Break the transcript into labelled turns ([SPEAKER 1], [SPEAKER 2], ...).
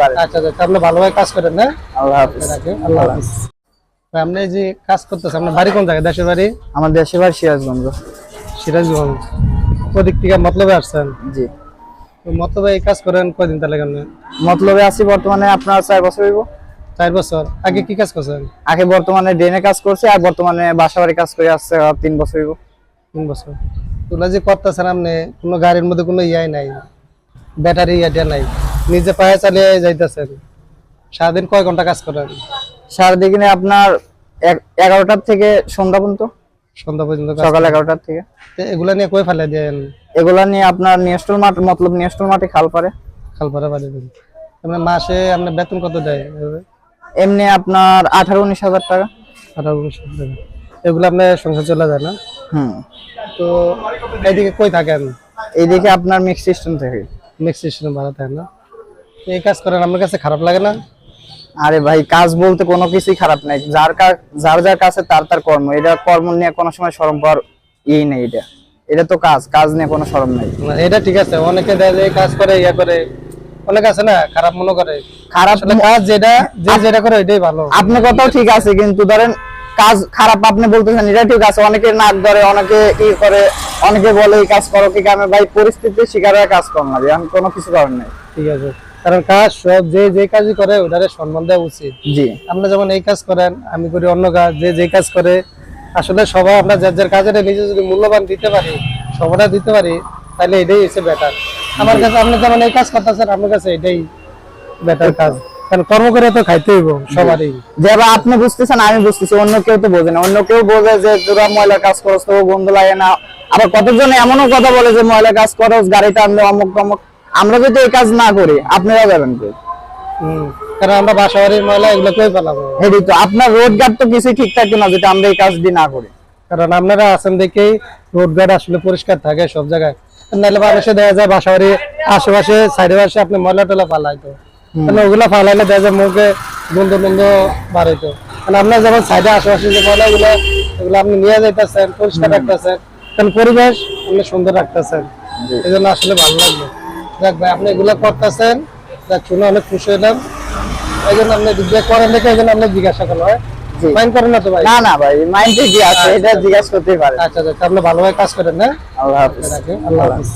[SPEAKER 1] পারে।
[SPEAKER 2] আচ্ছা আচ্ছা আপনি ভালোভাবে কাজ করেন না?
[SPEAKER 1] আল্লাহ হাফিজ।
[SPEAKER 2] আল্লাহ হাফিজ। আপনি যে কাজ করতেছেন আপনার বাড়ি কোন জায়গায়? দেশের বাড়ি?
[SPEAKER 1] আমার দেশে বাড়ি সিরাজগঞ্জ।
[SPEAKER 2] সিরাজগঞ্জ। ওদিক থেকে মতলবে আসছেন?
[SPEAKER 1] জি।
[SPEAKER 2] মতলবে এই কাজ করেন কয়দিন তাহলে কেন
[SPEAKER 1] মতলবে আছি বর্তমানে আপনার চার বছর হইব।
[SPEAKER 2] চার বছর। আগে কি কাজ করছেন?
[SPEAKER 1] আগে বর্তমানে ড্রেনে কাজ করছি আর বর্তমানে বাসা বাড়ি কাজ করে আসছে তিন বছর হইব।
[SPEAKER 2] তিন বছর। তোলা যে করতেছেন আপনি কোনো গাড়ির মধ্যে কোনো ইয়াই নাই? ব্যাটারি ইয়া নাই? নিজে পায়ে চালিয়ে যাইতেছেন। সারাদিন কয় ঘণ্টা কাজ করেন?
[SPEAKER 1] সারাদিনে আপনার এগারোটার থেকে সন্ধ্যা পর্যন্ত।
[SPEAKER 2] সন্ধ্যা পর্যন্ত
[SPEAKER 1] সকাল এগারোটার থেকে।
[SPEAKER 2] এগুলা নিয়ে কই ফেলে দেন?
[SPEAKER 1] এগুলা নিয়ে আপনার নিয়েস্টল মাঠ মতলব নিয়েস্টল মাঠে খাল পারে
[SPEAKER 2] খালপাড়া বাড়ি দেন। আপনার মাসে আপনার বেতন কত দেয়?
[SPEAKER 1] এমনি আপনার আঠারো উনিশ হাজার টাকা।
[SPEAKER 2] আঠারো উনিশ হাজার টাকা। এগুলো আপনার সংসার চলে যায় না?
[SPEAKER 1] হুম।
[SPEAKER 2] তো এইদিকে কই থাকেন?
[SPEAKER 1] এইদিকে আপনার মিক্স সিস্টেম থাকে।
[SPEAKER 2] নেক্সট স্টেশনে ভাড়া থাকেন না? এই কাজ করেন আপনার কাছে খারাপ লাগে না?
[SPEAKER 1] আরে ভাই কাজ বলতে কোনো কিছুই খারাপ নাই। যার কা- যার যার কাছে তার তার কর্ম। এটা কর্ম নিয়ে কোনো সময় সরম পাওয়ার ইয়ে নেই এটা। এটা তো কাজ কাজ নিয়ে কোনো সরম নাই।
[SPEAKER 2] এটা ঠিক আছে। অনেকে দেয় যে কাজ করে ইয়া করে। অনেক আছে না খারাপ মনে করে।
[SPEAKER 1] খারাপ
[SPEAKER 2] কাজ যেটা যে যেটা করে এটাই ভালো।
[SPEAKER 1] আপনি কথাও ঠিক আছে কিন্তু ধরেন কাজ খারাপ আপনি বলতেছেন এটা ঠিক আছে। অনেকে নাক ধরে অনেকে ই করে অনেকে বলে এই কাজ করো কি কামে ভাই পরিস্থিতির শিকার হয়ে কাজ কর না। আমি কোনো কিছু করার নাই।
[SPEAKER 2] ঠিক আছে। কারণ কাজ সব যে যে কাজই করে ওটারে সম্মান দেওয়া উচিত।
[SPEAKER 1] জি।
[SPEAKER 2] আপনি যেমন এই কাজ করেন আমি করি অন্য কাজ যে যে কাজ করে আসলে সবাই আমরা যার যার কাজের নিজে যদি মূল্যবান দিতে পারি সবাই দিতে পারি তাহলে এটাই হচ্ছে বেটার আমার কাছে আপনি যেমন এই কাজ করতেছেন আপনার কাছে এটাই বেটার কাজ। কারণ কর্ম করে তো খাইতে হইব সবারই।
[SPEAKER 1] যেবা আপনি বুঝতেছেন আমি বুঝতেছি অন্য কেউ তো বোঝে না। অন্য কেউ বোঝে যে তোরা ময়লা কাজ করছ তো বন্ধ লাগে না। আবার কতজন এমনও কথা বলে যে ময়লা কাজ করো গাড়িটা আনলে অমুক তমুক আমরা যদি এই কাজ না করি আপনারা যাবেন কি
[SPEAKER 2] কারণ আমরা ময়লা এগুলো কই ফেলাবো?
[SPEAKER 1] হেডি তো আপনার রোড গার্ড তো কিছুই ঠিক না যেটা আমরা এই কাজটি না করি?
[SPEAKER 2] কারণ আপনারা আছেন দেখেই রোড গার্ড আসলে পরিষ্কার থাকে সব জায়গায়। নাহলে মানুষে দেখা যায় বাসা আশেপাশে সাইডে পাশে আপনি ময়লা টলা ফালাইতো। কারণ ওগুলা ফালাইলে দেখা যায় মুখে বন্ধু বন্ধু বাড়াইতো। কারণ আপনার যেমন সাইডে আশেপাশে যে ময়লা আপনি নিয়ে যাইতেছেন পরিষ্কার রাখতেছেন কারণ পরিবেশ আপনি সুন্দর রাখতেছেন। এই জন্য আসলে ভালো লাগবে। দেখ ভাই আপনি এগুলো করতেছেন। দেখ শুনে অনেক খুশি হলাম। এই জন্য আপনি যে করেন দেখে এই জন্য আপনি জিজ্ঞাসা হয়। করেন না তো ভাই?
[SPEAKER 1] না না ভাই মাইন্ড আছে? এটা জিজ্ঞাসা করতেই পারেন।
[SPEAKER 2] আচ্ছা আচ্ছা আপনি ভালোভাবে কাজ করেন না
[SPEAKER 1] আল্লাহ হাফিজ।
[SPEAKER 2] আল্লাহ হাফিজ।